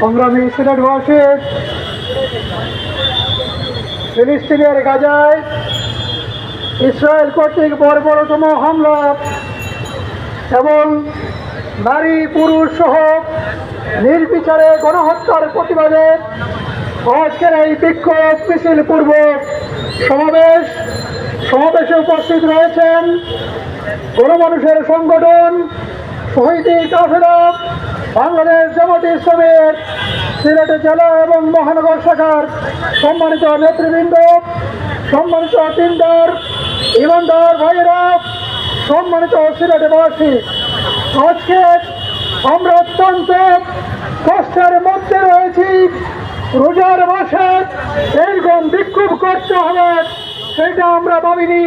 সংগ্রামী সিলেটবাসী ফিলিস্তিনের গাজায় ইসরায়েল কর্তৃক বর্বরতম হামলা এবং নারী, পুরুষ সহ নির্বিচারে গণহত্যার প্রতিবাদে আজকের এই বিক্ষোভ মিছিল পূর্ব সমাবেশ সমাবেশে উপস্থিত রয়েছেন গণমানুষের সংগঠন বাংলাদেশ জামাত ইসলামের সিলেট জেলা এবং মহানগর শাখার সম্মানিত নেতৃবৃন্দ, সম্মানিত তিনদার ইমানদার ভাইয়েরা, সম্মানিত সিলেটবাসী, আজকে আমরা অত্যন্ত কষ্টের মধ্যে রয়েছি। রোজার মাসে এরকম বিক্ষোভ করতে হবে। সেটা আমরা ভাবিনি।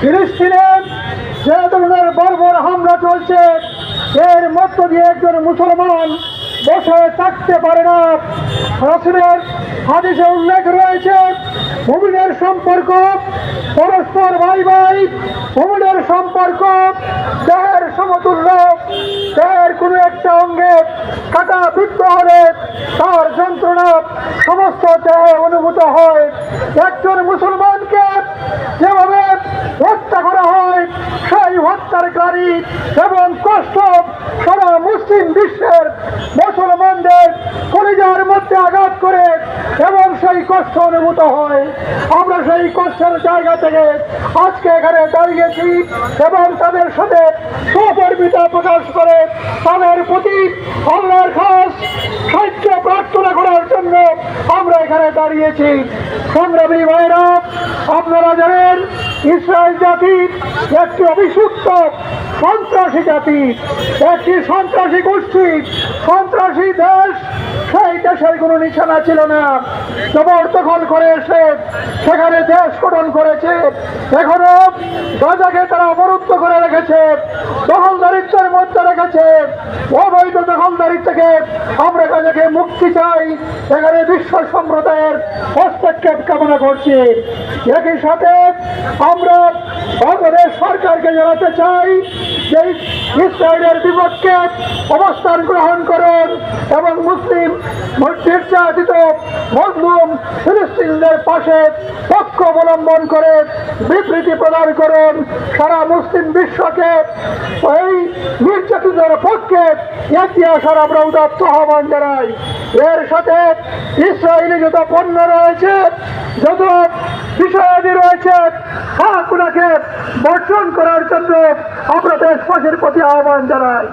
ফিলিস্তিনে যে ধরনের বর্বর হামলা চলছে, এর মধ্য দিয়ে একজন মুসলমান বসে থাকতে পারে না। রাসুলের হাদিসে উল্লেখ রয়েছে, মুমিনের সম্পর্ক, পরস্পর ভাই ভাই, মুমিনের সম্পর্ক, দেহের সমতুল্য, দেহের কোনো একটা অঙ্গে কাটা বৃত্ত হলে তার যন্ত্রণা সমস্ত দেহে অনুভূত হয়। একজন মুসলমানকে যেভাবে হত্যা করা হয় সেই হত্যারকারী এবং কষ্ট সারা মুসলিম বিশ্বের মুসলমানদের পরিজার মধ্যে আঘাত করে এবং সেই কষ্ট অনুভূত হয়। আমরা সেই কষ্টের জায়গা থেকে আজকে এখানে দাঁড়িয়েছি এবং তাদের সাথে সহকর্মিতা প্রকাশ করে তাদের প্রতি আল্লাহর খাস সাহায্য প্রার্থনা করার জন্য আমরা এখানে দাঁড়িয়েছি। সংগ্রামী ভাইরা আপনারা জানেন, ইসরায়েল জাতি একটি অভিযুক্ত সন্ত্রাসী জাতি, একটি সন্ত্রাসী গোষ্ঠী, সন্ত্রাসী দেশ। সেই দেশের কোনো নিশানা ছিল না। জবরদখল করে এসে সেখানে দেশ গঠন করেছে। এখনও গাজাকে তারা অবরুদ্ধ করে রেখেছে। দখলদারিত্বের মধ্যে রেখেছে অবৈধ দখলদারি থেকে আমরা গাজাকে মুক্তি চাই। এখানে বিশ্ব সম্প্রদায়ের হস্তক্ষেপ কামনা করছি। একই সাথে আমরা বাংলাদেশ সরকারকে জানাতে চাই যে ইসরায়েলের বিপক্ষে অবস্থান গ্রহণ করুন এবং মুসলিম নির্যাতিত মজলুম ফিলিস্তিনদের পাশে পক্ষ অবলম্বন করে বিবৃতি প্রদান করুন। সারা মুসলিম বিশ্বকে এই নির্যাতিতের পক্ষে আসার আমরা উদাত্ত আহ্বান জানাই। এর সাথে ইসরায়েলি যত পণ্য রয়েছে, যত বিষয়াদি বর্জন করার জন্য আমরা দেশবাসীর প্রতি আহ্বান জানাই।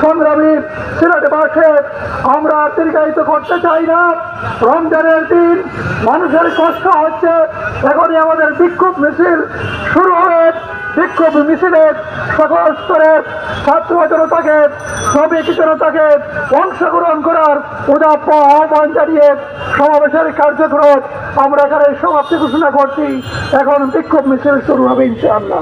সংগ্রামী আমরা দীর্ঘায়িত করতে চাই না। রমজানের দিন মানুষের কষ্ট হচ্ছে। এখনই আমাদের বিক্ষোভ মিছিল শুরু হয়ে বিক্ষোভ মিছিলে সকল স্তরের ছাত্র জনতাকে, শ্রমিক জনতাকে অংশগ্রহণ করার উদাপ্য আহ্বান জানিয়ে সমাবেশের কার্যক্রম আমরা এখানে সমাপ্তি ঘোষণা করছি। এখন বিক্ষোভ মিছিল শুরু হবে ইনশাআল্লাহ।